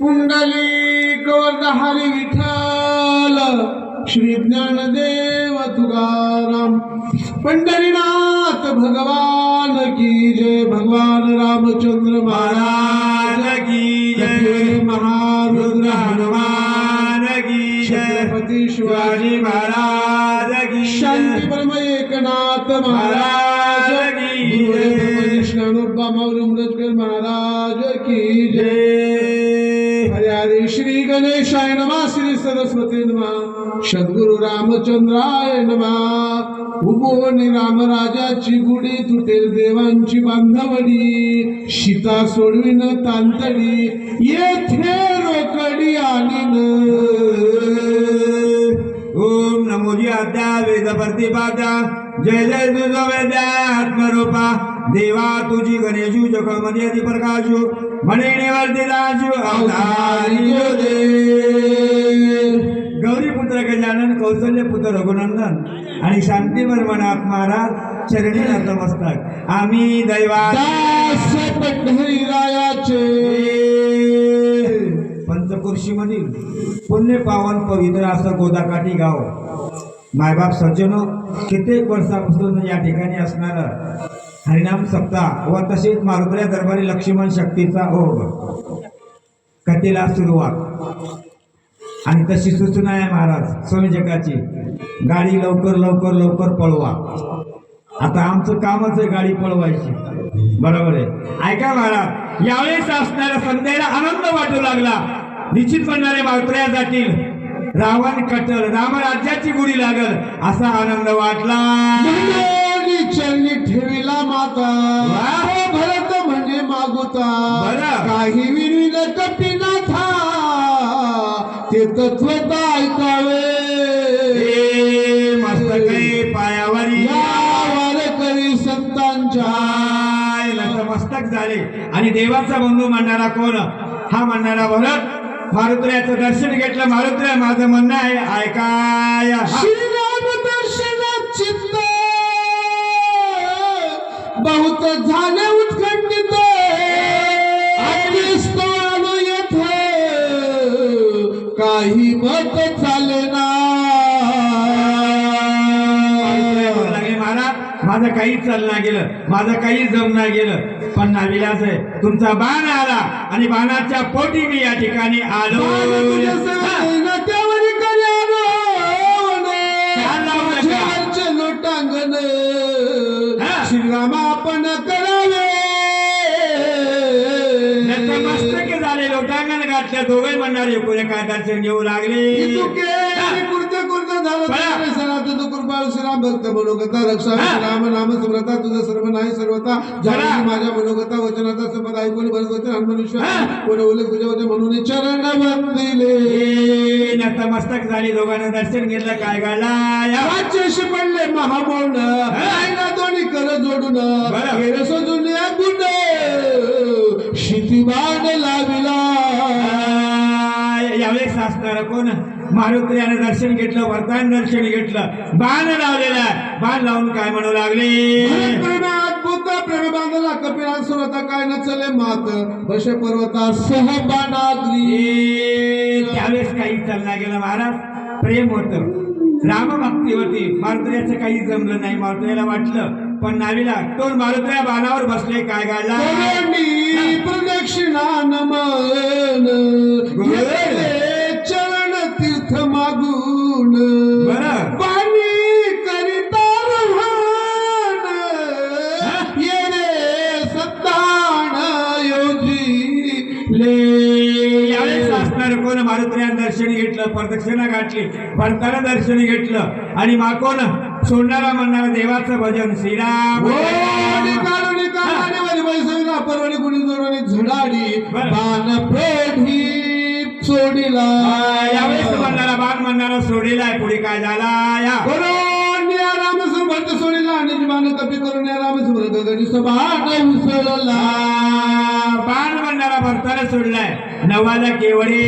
पुंडलिक हरी विठ्ठल श्री ज्ञानदेव तुकाराम. पंढरीनाथ भगवान की जय भगवान रामचंद्र महाराज की जय. महारुद्र हनुमान की जय. छत्रपती शिवाजी महाराज की शांती ब्रह्म एकनाथ महाराज की जय. ब्रह्मनिष्ठानोबा मौर्य महाराज की जय। हरे हरे श्री गणेशाय नमा श्री सरस्वती नमा सद्गुरु रामचंद्राय नमः। उभोनी रामराजाची गुढी तुटेल देवांची बांधवडी सीता सोडविन तांतडी येथे रोकडी आणि ओम नमोजी आद्या वेद प्रतिपाद्या जय जय तुझ वेद्या आत्मरूपा। देवा तुझी गणेशू जगमध्ये अति प्रकाशू म्हणे निवर्ती दाजू अवतारी जो दे. गौरी पुत्र गजानन कौशल्य पुत्र रघुनंदन आणि शांती मनात महाराज चरणी नतमस्तक. आम्ही दैवा पंचकृषीमधील पुण्य पावन पवित्र असं गोदाकाठी गाव. मायबाप सज्जनो कित्येक वर्षापासून या ठिकाणी असणारं हरिनाम सप्ताह हो, व तसेच मारुद्र्या दरबारी लक्ष्मण शक्तीचा ओघ. कथेला सुरुवात. आणि तशी सूचना आहे महाराज स्वामी जगाची. गाडी लवकर लवकर लवकर पळवा. आता आमचं कामच आहे गाडी पळवायची. बरोबर आहे. ऐका महाराज यावेळेस असणाऱ्या संध्याला आनंद वाटू लागला. निश्चितपणाने मावत्र्या जातील. रावण कटल रामराज्याची गुढी लागल असा आनंद वाटला. चरणी ठेविला माता. हो भरत म्हणजे मागुता. काही विविध कपिनाथा ते तत्वता ऐकावे. ए, मस्तके पायावरी. या वारकरी संतांच्या. काय नतमस्तक झाले. आणि देवाचा बंधू म्हणणारा कोण? हा म्हणणारा भरत. मारुत्र्याचं दर्शन घेतलं. मारुत्र्या माझं म्हणणं आहे ऐकाय बहुत झाले उत्खंडित. स्थळ येथे काही मत चाले ना माझं काही चालना गेलं माझं काही जमना गेलं. पण नाविलास आहे तुमचा बाण आला आणि बाणाच्या पोटी मी या ठिकाणी आलो घातल्या दोघे म्हणणारे कोणी काय दर्शन घेऊ लागले. चुके कुर्ते कुर्ते झालं. बळा. तुझे सरा तुझं कृपाळू श्रीराम भक्त मनोगता रक्षा. राम नाम समरता तुझं सर्व नाही सर्वता बळा. जाणी माझ्या मनोगता वचनाचा संपदा ऐकून भरगवते हनुमनुष्य. कोण उल्लेख तुझ्या वचन म्हणून? चरण बंदिले ए, नतमस्तक झाली दोघांना दर्शन घेतलं काय वाचेशी पडले महामौन आईला दोन्ही कर जोडून. यावेळेस कोण मारुती याने दर्शन घेतलं वरदान दर्शन घेतलं बाण लावलेला आहे. बाण लावून काय म्हणू लागले अद्भुत प्रेम बांधला कपिला सुरता काय न चले मात बश पर्वता सह बाणाद्री त्यावेळेस काही चालला गेलं महाराज प्रेम होत राम भक्ती होती मारुत्र्याचं काही जमलं नाही मारुत्र्याला वाटलं पण नावीला तो मारुत्र्या बाणावर बसले काय गायला प्रदक्षिणा नमन घेतलं प्रदक्षिणा गाठली भरताना दर्शन घेतलं. आणि मा कोण सोडणारा म्हणणारा देवाचं भजन श्रीराम. परवणी कुणी झडाडी बरं. बाण पेढी सोडिला. यावेळेस म्हणणारा बाण म्हणणारा सोडलेला पुढे काय झाला? या. राम समर्थ सोडिला. आणि जीवान कपी करून या राम समर्थ गणी सभान उसळला बाण म्हणणारा भरताना सोडलाय. नवाला केवडी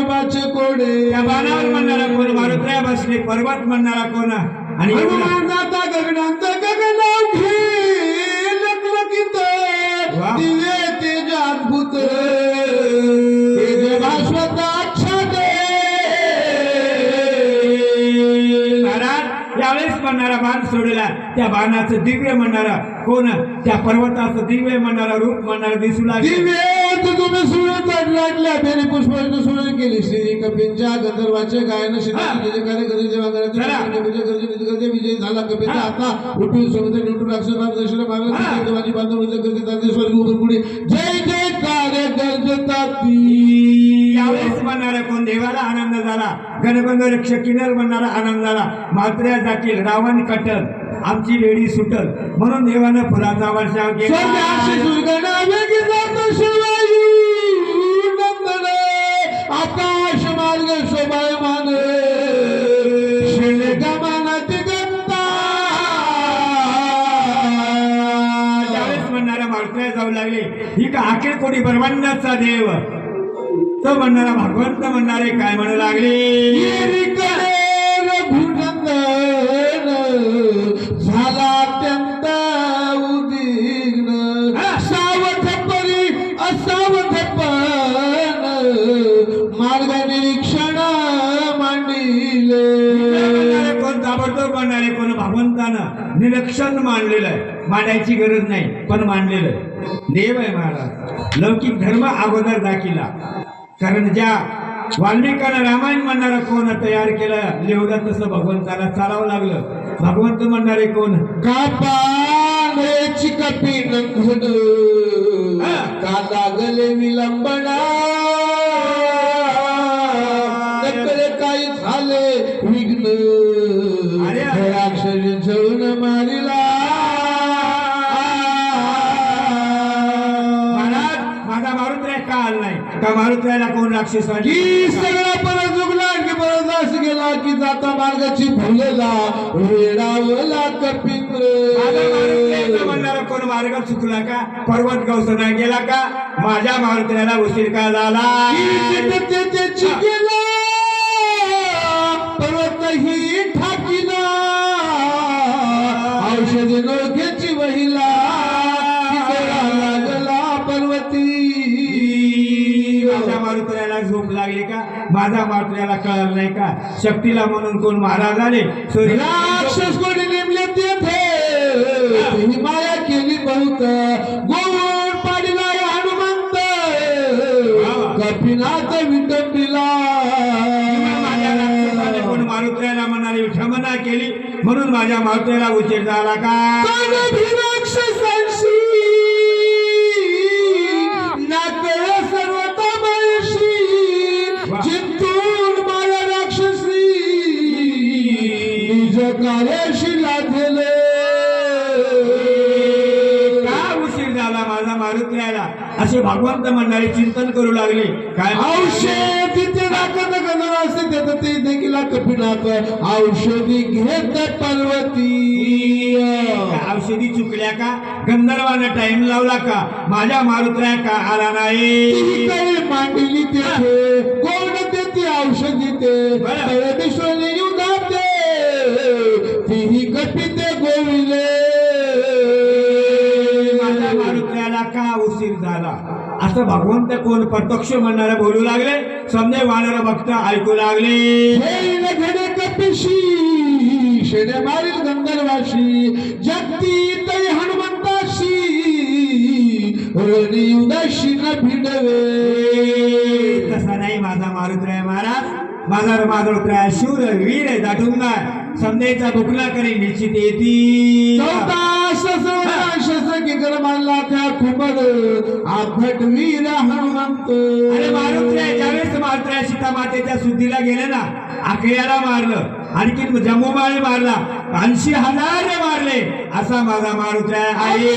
कानोबाचे कोडे. त्या बाणावर म्हणणारा कोण? मारुत्र्या बसले पर्वत म्हणणारा कोण? आणि एवढं हनुमान जाता गगनांत गगनावघी लखलखित. वा. दिवे तेज अद्भुत महाराज म्हणणारा बाण सोडला. त्या बाणाचं दिव्य म्हणणारा कोण? त्या पर्वताचं दिव्य म्हणणारा रूप म्हणणारा दिसू लागले. दिव्य चढलाटल्या बेरी पुष्पाने सुरे केली. श्री कपींच्या गंधर्वाचे गायन शिवाजी कार्य करी जेव्हा. करायचे विजय झाला. कपीचा आता उठून समुद्र निवटून राक्षस दर्शन. मागला देवाची उद्या करते ताते स्वर्ग जय जय कार्य गरजता यावेळेस म्हणणारा कोण देवाला आनंद झाला? गणगंध रक्ष किन्नर म्हणणारा आनंद झाला. मात्र्या जातील रावण कटल आमची वेळी सुटल. म्हणून देवानं फुलाचा वर्षाव केला. सुरगणा आकाश मार्ग शोभायमान शिलगमन दिगंता त्यावेळेस म्हणणारा मारुत्र्या जाऊ लागले. ही का कोणी ब्रह्मांडाचा देव? तो म्हणणारा भगवंत म्हणणारे काय म्हणू लागले? निरीक्षण मांडलेलं आहे. मांडायची गरज नाही पण मांडलेलं आहे. देव आहे महाराज. लौकिक धर्म अगोदर दाखिला. कारण ज्या वाल्मिकानं रामायण म्हणणारा कोण तयार केलं लिहून तसं भगवंताला चालावं लागलं. भगवंत म्हणणारे कोण? का लागले विलंबना? जळून मारिला. महाराज माझा का आला नाही. का कोण राक्षस की वाटली? सगळा परत जुगला की परत असं गेला की जाता मार्गाची वेडावला कपिंद्र म्हणणारा कोण मार्ग चुकला का? पर्वत गवसना गेला का? माझ्या मारुत्र्याला उशीर का झाला? गेला? पर्वत ही औषधी वहिला तिकडा लागला पर्वती. माझ्या मारुत्र्याला झोप लागली का? माझा मारुत्र्याला कळलं नाही का? शक्तीला म्हणून कोण महाराज आले राक्षस कोणी नेमले तेथे? माया केली बहुत. म्हणून माझ्या मारुत्र्याला उशीर झाला का? का उशीर झाला माझा मारुत्र्याला असे भगवंत म्हणणारे चिंतन करू लागले. काय? औषधी ते गंधर्व असते त्यात ते देखील कपिनाथ औषधी घेत पर्वती. औषधी चुकल्या का? गंधर्वानं टाइम लावला का? माझ्या मारुत्र्या का आला नाही? मांडली तेथे. कोण देते औषधी ते. परमेश्वरी युधाते तीही कपिते गोविले माझ्या मारुत्र्याला का उशीर झाला? असं भगवंत कोण? प्रत्यक्ष म्हणणारे बोलू लागले. समजे वानर भक्त ऐकू लागले. मारील गंधर्वाशी जगती तै हनुमंताशी उदाशी न भिडवे. तसा नाही माझा मारुत्र्या महाराज. माझा मारुत्र्या शूर वीर दाटुंगा. समजेचा बुकला करी निश्चित येती कर मानला त्या कुबर आभट वीर हनुमंत अरे मारुत्र्या ज्यावेळेस मारुत्र्या सीता मातेच्या शुद्धीला गेले ना आखयाला मारलं आणखी जम्मूमाळी मारला ऐंशी हजार मारले असा माझा मारुत्र्या आहे.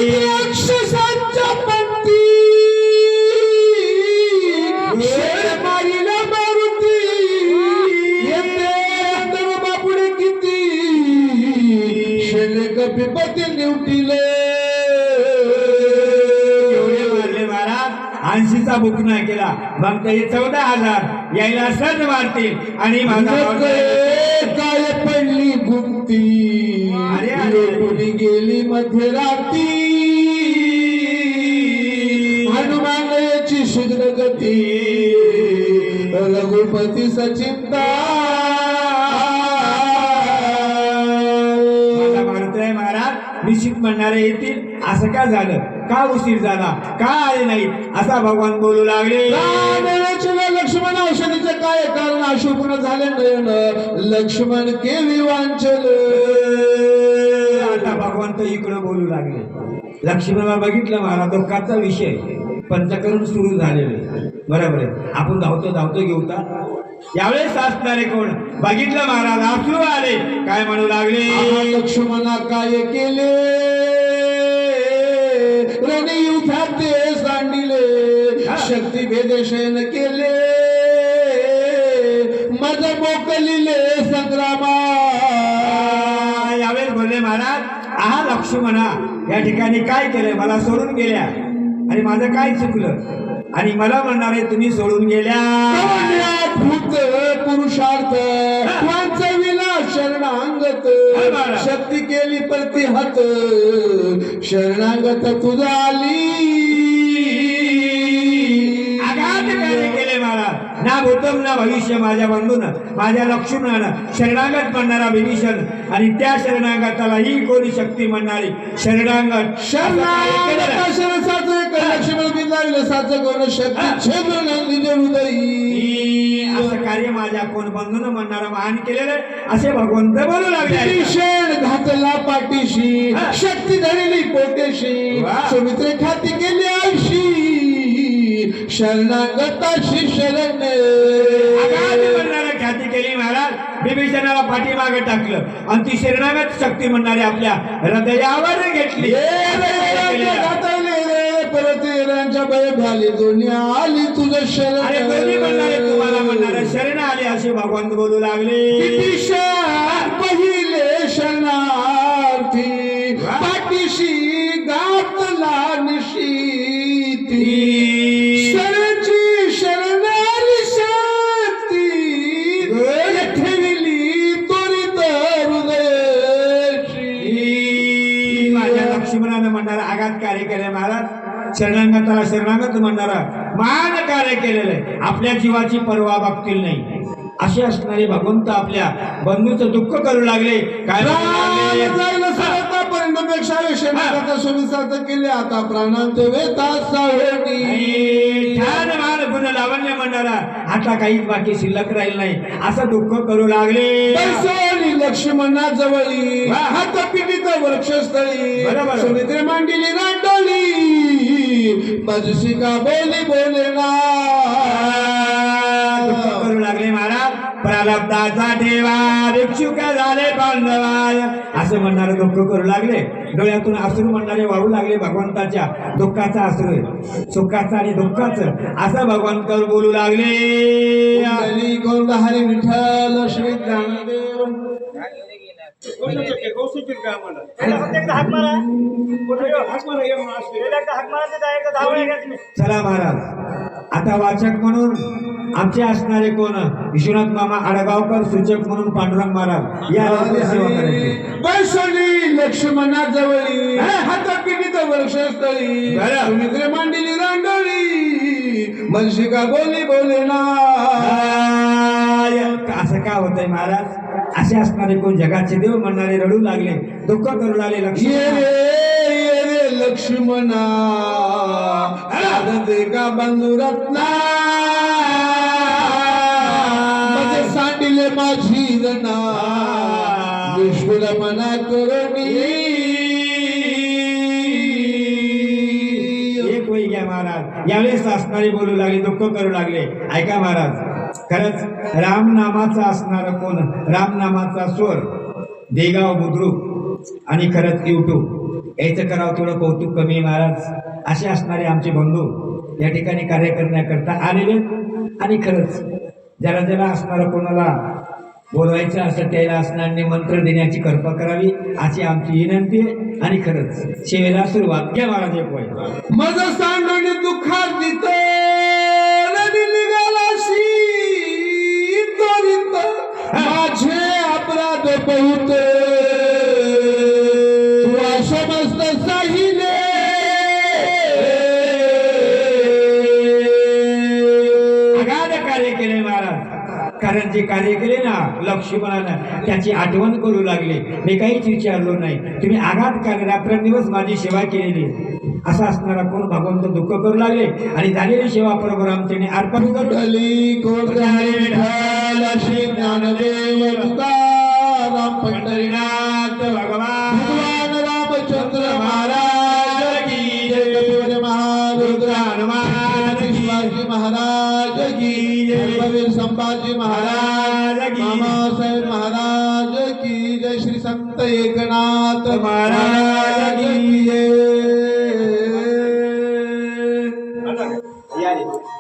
ऐंशीचा बुक नाही केला. मग ते चौदा हजार यायला सज मारतील आणि माझा मारुत्र्या- काय पडली गुंती? अरे. कोणी गेली मध्यराती? हनुमानाची शीघ्र गती रघुपती सचिंता निश्चित म्हणणारे येतील. असं का झालं? का उशीर झाला? का आले नाहीत असा भगवान बोलू लागले. लक्ष्मण औषधीचं काय कारण? अशुभन झाले नयन लक्ष्मण केवी वांचल आता भगवंत इकडं बोलू लागले. लक्ष्मणाला बघितलं महाराज दुःखाचा विषय. पंचकरण सुरू झालेले. बरोबर आहे. आपण धावतो धावतो घेऊता यावेळेस असणारे कोण? बघितलं महाराज अश्रू आले. काय म्हणू लागले? लक्ष्मणा काय केले? रणी भेदेशन केले? मज मोकलिले संग्रामा. यावेळेस बोलले महाराज आहा लक्ष्मणा या ठिकाणी काय केलंय? मला सोडून गेल्या. आणि माझं काय चुकलं? आणि मला म्हणणारे तुम्ही सोडून गेल्या. भूत पुरुषार्थ वाचविला शरणांगत. शक्ती केली प्रतिहत शरणागत तुझा आली. ना भूतम ना भविष्य माझ्या बंधून माझ्या लक्ष्मणानं शरणागत म्हणणारा विभीषण. आणि त्या शरणागतालाही कोणी शक्ती म्हणणारी शरणागत असं कार्य माझ्या कोण बंधून म्हणणारा महान केलेलं असे भगवंत बोलू लागले. विभीषण घातला पाठीशी शक्ती धरली पोटेशी. सुमित्रे खाती केली आयशी शरणागताशी शरण ख्याती केली महाराज. विभीषणाला पाठीमागे टाकलं. आणि ती शरणागत शक्ती म्हणणारी आपल्या हृदयावर घेतली. परत येरांच्या भय झाली दुनिया आली तुझं अरे दोन्ही म्हणणारे तुम्हाला शरण म्हणणारे शरण आले असे भगवंत बोलू लागले. शरणांगताला शरणागत म्हणणारा मान कार्य केलेलं आहे. आपल्या जीवाची पर्वा बघतील नाही. असे असणारे भगवंत आपल्या बंधूचं दुःख करू लागले. काय सुविचार केले. आता आणि ठाण मान गुण लावण्य म्हणणारा आता काहीच बाकी शिल्लक राहील नाही. असं दुःख करू लागले. लक्ष्मणा जवळी. हात पिटीत वृक्षस्थळी बरोबर. सुमित्रे मांडली रांडोली का बोली बोले ना करू लागले महाराज. प्रारब्धाचा ठेवा भिक्षुक झाले पांडवाय असं म्हणणारे दुःख करू लागले. डोळ्यातून अश्रू म्हणणारे वाहू लागले भगवंताच्या दुःखाचा अश्रू सुखाचा आणि दुःखाचं असं भगवंत बोलू लागले. गौर हरी विठ्ठल श्री चला महाराज. आता वाचक म्हणून आमचे असणारे कोण? विश्वनाथ मामा आडगावकर सूचक म्हणून पांडुरंग महाराज. या सेवा करायची लक्ष्मणा जवळी हात पिटीत वृक्षस्थळी बरं. सुमित्रे मांडली रांडोळी मनशी का बोली बोले ना असं का होतंय महाराज? असे असणारे कोण जगाचे देव म्हणणारे रडू लागले दुःख करू लागले ये लक्ष्मण. का बंधू रत्ना? माझे सांडिले माझी रणा विष्णुला मना करुणी एक वही घ्या महाराज. यावेळेस असणारे बोलू लागले दुःख करू लागले. ऐका महाराज. खरंच रामनामाचा असणार कोण? रामनामाचा स्वर देगाव बुद्रुक आणि खरंच युट्यूब याचं करावं थोडं कौतुक कमी महाराज. असे असणारे आमचे बंधू या ठिकाणी कार्य करण्याकरता आलेले आणि खरंच ज्याला ज्याला असणारं कोणाला बोलवायचं असं त्याला असणार मंत्र देण्याची कृपा करावी अशी आमची विनंती आहे. आणि खरंच सेवेला सुरुवात. घ्या महाराज एक वय माझं सांडणी दुःखात कारण जे कार्य केले ना लक्ष्मणानं त्याची आठवण करू लागली. मी काहीच विचारलो नाही. तुम्ही आघात काढले रात्रंदिवस माझी सेवा केलेली. असा असणारा कोण भगवंत दुःख करू लागले? आणि झालेली सेवा बरोबर रामचंद्र अर्पण करू